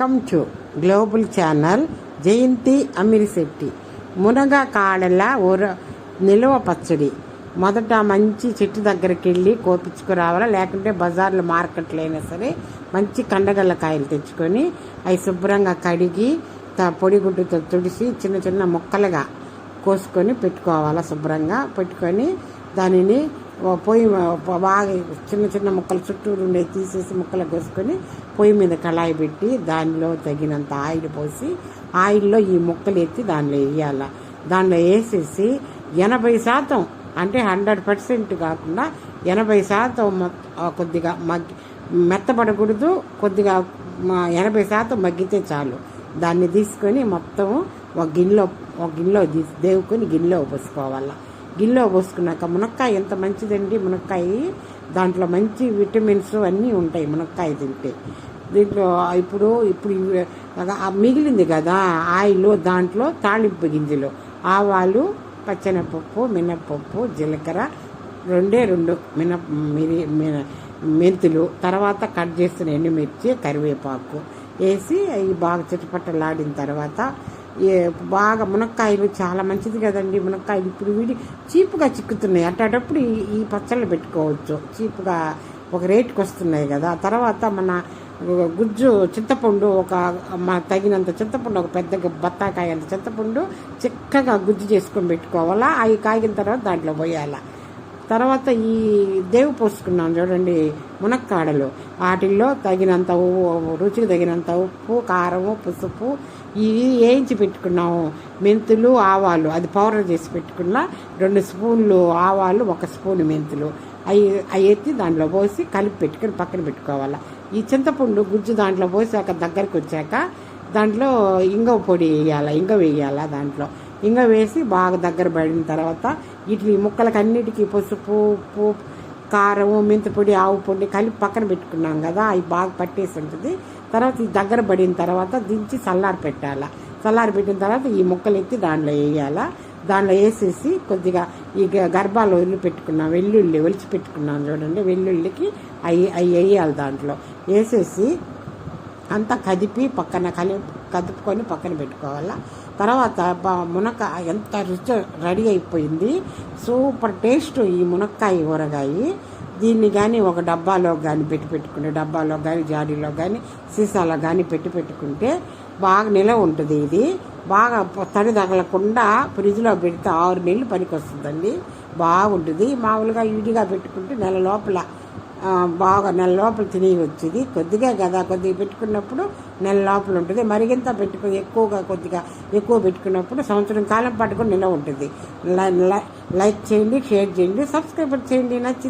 Welcome to global channel Jayanthi Amirisetti మునగ కాడల ఊర నిలువ పచ్చడి. మొదట మంచి చెట్టు దగ్గరికి వెళ్ళి కోపించుకురావాలా లేకుంటే బజార్లో మార్కెట్లో అయినా సరే మంచి కండగల్ల కాయలు తెచ్చుకొని అవి శుభ్రంగా కడిగి త- పొడిగుడ్డుతో తుడిసి చిన్న చిన్న ముక్కలుగా కోసుకొని పెట్టుకోవాలా శుభ్రంగా. పెట్టుకొని దానిని పొయ్యి బాగా చిన్న చిన్న ముక్కలు చుట్టూరు ఉండే తీసేసి ముక్కలు కోసుకొని పొయ్యి మీద కళాయి పెట్టి దానిలో తగినంత ఆయిల్ పోసి ఆయిల్లో ఈ ముక్కలు ఎత్తి దానిలో వేయాల. దానిలో వేసేసి ఎనభై శాతం అంటే హండ్రెడ్ పర్సెంట్ కాకుండా ఎనభై శాతం కొద్దిగా మగ్గి మెత్తపడకూడదు కొద్దిగా ఎనభై శాతం మగ్గితే చాలు. దాన్ని తీసుకొని మొత్తం ఒక గిన్నెలో ఒక గిన్నెలో తీసి దేవుకొని గిన్నెలో పోసుకోవాలా. గిన్నెలో పోసుకున్నాక మునక్కాయ ఎంత మంచిదండి? మునక్కాయ. దాంట్లో మంచి విటమిన్స్ అన్నీ ఉంటాయి మునక్కాయ తింటే. దీంట్లో ఇప్పుడు ఇప్పుడు మిగిలింది కదా ఆయిల్ దాంట్లో తాళింపు గింజలు. ఆవాలు పచ్చనపప్పు మినప్పప్పు జీలకర్ర రెండే రెండు మిన మిరి మిన- మెంతులు. తర్వాత కట్ చేసిన ఎండుమిర్చి కరివేపాకు వేసి అవి బాగా చిటపట్టలాడిన తర్వాత బాగా మునక్కాయలు చాలా మంచిది కదండి మునక్కాయలు. ఇప్పుడు వీడి చీపుగా చిక్కుతున్నాయి. అట్టేటప్పుడు ఈ ఈ పచ్చళ్ళు పెట్టుకోవచ్చు. చీపుగా ఒక రేటుకి వస్తున్నాయి కదా. తర్వాత మన గుజ్జు చింతపండు ఒక మన తగినంత చింతపండు ఒక పెద్ద బత్తాకాయ అంత చింతపండు చిక్కగా గుజ్జు చేసుకొని పెట్టుకోవాలా? అవి కాగిన తర్వాత దాంట్లో పోయాలా? తర్వాత ఈ దేవు పోసుకున్నాం చూడండి మునక్కాడలు. వాటిల్లో తగినంత రుచికి తగినంత ఉప్పు కారము పసుపు ఇవి వేయించి పెట్టుకున్నాము. మెంతులు ఆవాలు. అది పౌడర్ చేసి పెట్టుకున్న రెండు స్పూన్లు ఆవాలు ఒక స్పూన్ మెంతులు. అవి అవి ఎత్తి దాంట్లో పోసి కలిపి పెట్టుకొని పక్కన పెట్టుకోవాలి. ఈ చింతపండు గుజ్జు దాంట్లో పోసాక దగ్గరికి వచ్చాక దాంట్లో ఇంగ పొడి వేయాలి ఇంగ వేయాలి దాంట్లో. ఇంగ వేసి బాగా దగ్గర పడిన తర్వాత ఇట్లా ఈ ముక్కలకి అన్నిటికీ పసుపు ఉప్పు కారం మెంతిపొడి ఆవు పొడి కలిపి పక్కన పెట్టుకున్నాం కదా అవి బాగా పట్టేసి ఉంటుంది. తర్వాత ఈ దగ్గర పడిన తర్వాత దించి చల్లారి పెట్టాలా. చల్లారి పెట్టిన తర్వాత ఈ ముక్కలు ఎత్తి దాంట్లో వేయాలా. దాంట్లో వేసేసి కొద్దిగా ఈ గ- గర్భాలు వదిలి పెట్టుకున్నాం. వెల్లుల్లి ఒలిచి పెట్టుకున్నాం చూడండి. వెల్లుల్లికి అవి అవి వేయాలి దాంట్లో. వేసేసి అంతా కదిపి పక్కన కలి కదుపుకొని పక్కన పెట్టుకోవాలా. తర్వాత బ- మునక్క ఎంత రుచి రెడీ అయిపోయింది. సూపర్ టేస్ట్ ఈ మునక్కాయ ఊరగాయ. దీన్ని కానీ ఒక డబ్బాలో కానీ పెట్టి పెట్టుకుంటే డబ్బాలో కానీ జాడీలో కానీ సీసాలో కానీ పెట్టి పెట్టుకుంటే బాగా నిలవ ఉంటుంది ఇది. బాగా తడి తగలకుండా ఫ్రిడ్జ్లో పెడితే ఆరు నెలలు పనికి వస్తుందండి బాగుంటుంది. మామూలుగా ఇడిగా పెట్టుకుంటే నెల లోపల బాగా నెల లోపల తిని వచ్చేది కొద్దిగా కదా కొద్దిగా పెట్టుకున్నప్పుడు నెల లోపల ఉంటుంది. మరిగింత పెట్టుకుని ఎక్కువగా కొద్దిగా ఎక్కువ పెట్టుకున్నప్పుడు సంవత్సరం కాలం పాటు కూడా నిలవ ఉంటుంది. లై- లై- లైక్ చేయండి షేర్ చేయండి సబ్స్క్రైబ్ చేయండి. నచ్చి